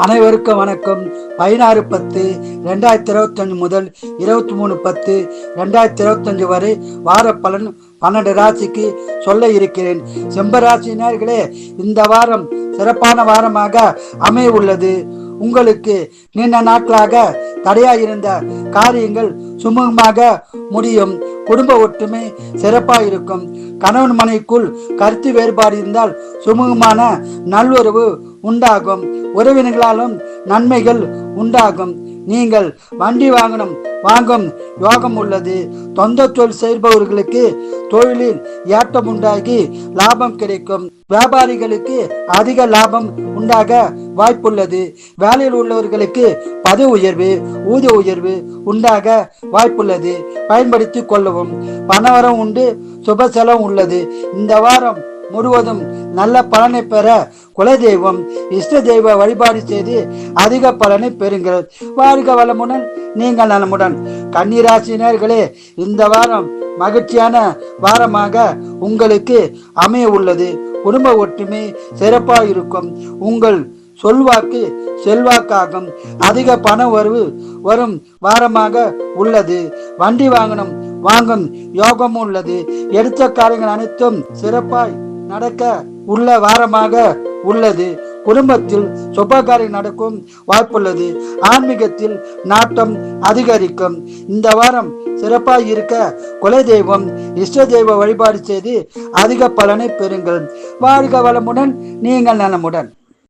அனைவருக்கும் வணக்கம். பதினாறு பத்து ரெண்டாயிரத்தி இருபத்தஞ்சு முதல் இருபத்தி மூணு பத்து ரெண்டாயிரத்தி இருபத்தஞ்சு வரை வார பலன் பன்னெண்டு ராசிக்கு சொல்ல இருக்கிறேன். செம்பராசினர்களே இந்த வாரம் சிறப்பான வாரமாக அமைய உள்ளது உங்களுக்கு நீண்ட நாட்களாக தடையாக இருந்த காரியங்கள் சுமூகமாக முடியும். குடும்ப ஒற்றுமை சிறப்பாக இருக்கும் கணவன் மனைக்குள் கருத்து வேறுபாடு இருந்தால் சுமூகமான நல்லுறவு உண்டாகும். உறவினர்களாலும் நன்மைகள் உண்டாகும். நீங்கள் வண்டி வாங்கணும் வாங்கும் யோகம் உள்ளது. தொந்த தொழில் செய்பவர்களுக்கு தொழிலில் ஏற்றம் உண்டாகி லாபம் கிடைக்கும். வியாபாரிகளுக்கு அதிக லாபம் உண்டாக வாய்ப்புள்ளது. வேலையில் உள்ளவர்களுக்கு பதவி உயர்வு ஊதிய உயர்வு உண்டாக வாய்ப்புள்ளது. பயன்படுத்திக் கொள்ளவும் பணவரம் உண்டு சுப செலவும் உள்ளது. இந்த வாரம் முழுவதும் நல்ல பலனை பெற குலதெய்வம் இஷ்ட தெய்வ வழிபாடு செய்து அதிக பலனை பெறுங்கள். வாழ்க வளமுடன் நீங்கள் நலமுடன். கன்னிராசினர்களே இந்த வாரம் மகிழ்ச்சியான வாரமாக உங்களுக்கு அமைய உள்ளது. குடும்ப ஒற்றுமை சிறப்பாக இருக்கும். உங்கள் சொல்வாக்கு செல்வாக்காகும். அதிக பண வரவு வரும் வாரமாக உள்ளது. வண்டி வாங்கணும் வாங்கும் யோகமும் உள்ளது. எடுத்த காரியங்கள் அனைத்தும் சிறப்பாய் நடக்க உள்ள வாரமாக உள்ளது. குடும்பத்தில் சுபகாரி நடக்கும் வாய்ப்புள்ளது. ஆன்மீகத்தில் நாட்டம் அதிகரிக்கும். இந்த வாரம் சிறப்பாக இருக்க குலதெய்வம் இஷ்ட தெய்வ வழிபாடு செய்து அதிக பலனை பெறுங்கள். வாழ்க வளமுடன் நீங்கள் நலமுடன்.